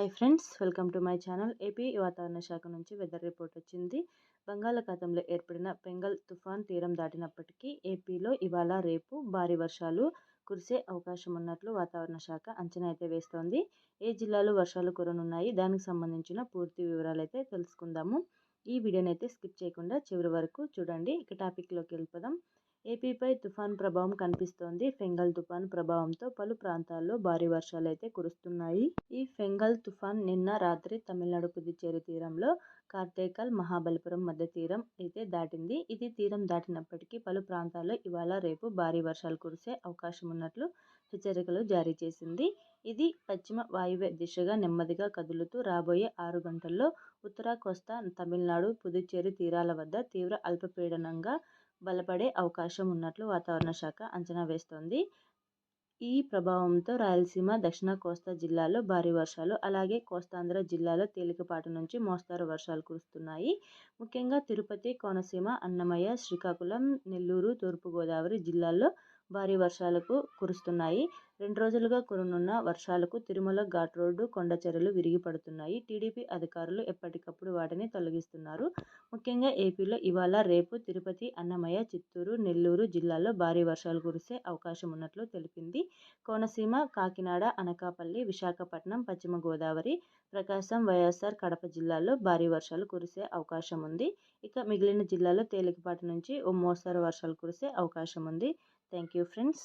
Hi friends welcome to my channel AP వాతావరణ శాఖ నుంచి వెదర్ రిపోర్ట్ వచ్చింది. బంగాళాఖాతంలో ఏర్పడిన పెంగల్ తుఫాన్ తీరం దాటినప్పటికీ ఏపీలో ఇవాళ రేపు భారీ వర్షాలు కురిసే అవకాశం ఉన్నట్లు వాతావరణ శాఖ అంచనా అయితే వేస్తోంది. ఏ జిల్లాలో వర్షాలు కురనున్నాయి? దానికి సంబంధించిన పూర్తి వివరాలు అయితే తెలుసుకుందాము. ఈ వీడియోని అయితే స్కిప్ చేయకుండా చివరి వరకు చూడండి. ఇక టాపిక్లోకి వెళ్ళిపోదాం. ఏపీపై తుఫాన్ ప్రభావం కనిపిస్తోంది. ఫెంగల్ తుఫాన్ ప్రభావంతో పలు ప్రాంతాల్లో భారీ వర్షాలు అయితే కురుస్తున్నాయి. ఈ ఫెంగల్ తుఫాన్ నిన్న రాత్రి తమిళనాడు పుదుచ్చేరి తీరంలో కార్తేకల్ మహాబలిపురం మధ్య తీరం అయితే దాటింది. ఇది తీరం దాటినప్పటికీ పలు ప్రాంతాల్లో ఇవాళ రేపు భారీ వర్షాలు కురిసే అవకాశం ఉన్నట్లు హెచ్చరికలు జారీ చేసింది. ఇది పశ్చిమ వాయువ్య దిశగా నెమ్మదిగా కదులుతూ రాబోయే ఆరు గంటల్లో ఉత్తర కోస్తా తమిళనాడు పుదుచ్చేరి తీరాల వద్ద తీవ్ర అల్పపీడనంగా బలపడే అవకాశం ఉన్నట్లు వాతావరణ శాఖ అంచనా వేస్తోంది. ఈ ప్రభావంతో రాయలసీమ దక్షిణ కోస్తా జిల్లాలో భారీ వర్షాలు అలాగే కోస్తాంధ్ర జిల్లాలో తేలికపాటి నుంచి మోస్తారు వర్షాలు కురుస్తున్నాయి. ముఖ్యంగా తిరుపతి కోనసీమ అన్నమయ్య శ్రీకాకుళం నెల్లూరు తూర్పుగోదావరి జిల్లాల్లో భారీ వర్షాలకు కురుస్తున్నాయి. రెండు రోజులుగా కురునున్న వర్షాలకు తిరుమల ఘాట్ రోడ్డు కొండచెరలు విరిగి పడుతున్నాయి టీడీపీ అధికారులు ఎప్పటికప్పుడు వాటిని తొలగిస్తున్నారు. ముఖ్యంగా ఏపీలో ఇవాళ రేపు తిరుపతి అన్నమయ్య చిత్తూరు నెల్లూరు జిల్లాల్లో భారీ వర్షాలు కురిసే అవకాశం ఉన్నట్లు తెలిపింది. కోనసీమ కాకినాడ అనకాపల్లి విశాఖపట్నం పశ్చిమ గోదావరి ప్రకాశం వైఎస్ఆర్ కడప జిల్లాల్లో భారీ వర్షాలు కురిసే అవకాశం ఉంది. ఇక మిగిలిన జిల్లాల్లో తేలికపాటి నుంచి ఓ మోస్తరు వర్షాలు కురిసే అవకాశం ఉంది. Thank you friends.